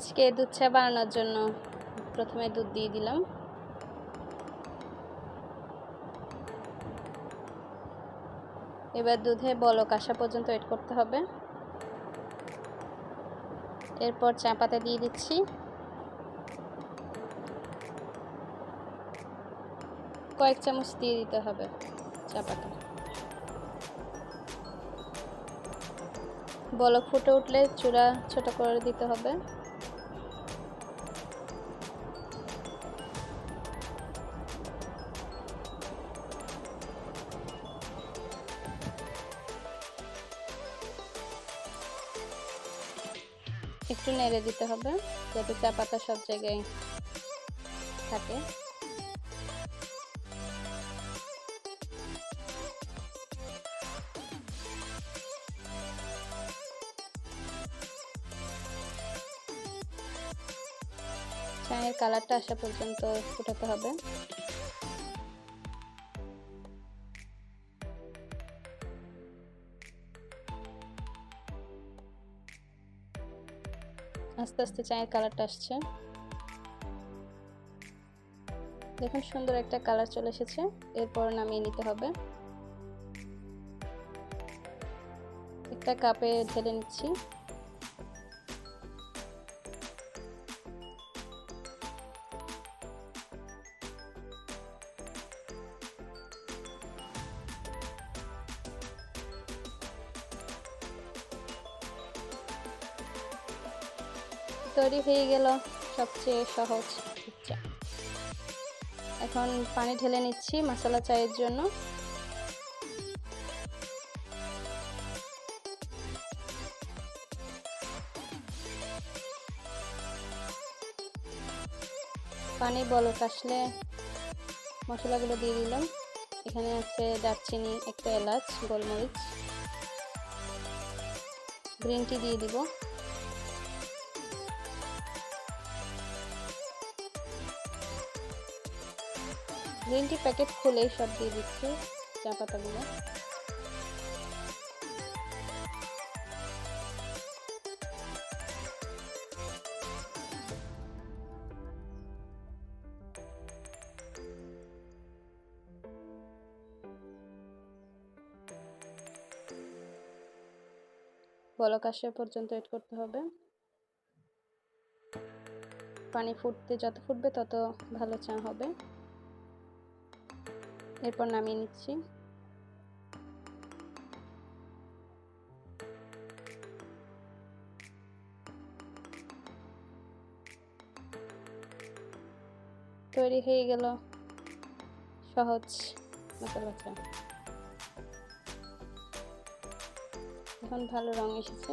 আজকে দুধ চা বানানোর জন্য প্রথমে দুধ দিয়ে দিলাম। এবার দুধে বলক আসা পর্যন্ত ওয়েট করতে হবে। এরপর চা পাতা দিয়ে দিচ্ছি। কয়েক চামচ দিয়ে দিতে হবে চা পাতা। বলক ফুটে উঠলে চূড়া ছোট করে দিতে হবে। একটু নেড়ে দিতে হবে যাতে চা পাতা সব জায়গায় থাকে। চায়ের কালারটা আসা পর্যন্ত ফুটাতে হবে। আস্তে আস্তে চায়ের কালারটা আসছে। দেখুন, সুন্দর একটা কালার চলে এসেছে। এরপর নামিয়ে নিতে হবে। একটা কাপে ঢেলে নিচ্ছি। তৈরি হয়ে গেল সবচেয়ে সহজ চা এখন পানি ঢেলে নিচ্ছি মশলা চায়ের জন্য। পানি বলক আসলে মশলাগুলো দিয়ে দিলাম। এখানে আছে দারচিনি, একটা এলাচ, গোলমরিচ। গ্রিন টি দিয়ে দিব। গ্রিন টি প্যাকেট খুলেই সব দিয়ে দিচ্ছি। চা পাতাগুলো। বলক আসা পর্যন্ত ওয়েট করতে হবে। পানি ফুটতে যত ফুটবে তত ভালো চা হবে। এরপর নামিয়ে নিচ্ছি। তৈরি হয়ে গেল সহজ মশলা চা এখন ভালো রং এসেছে।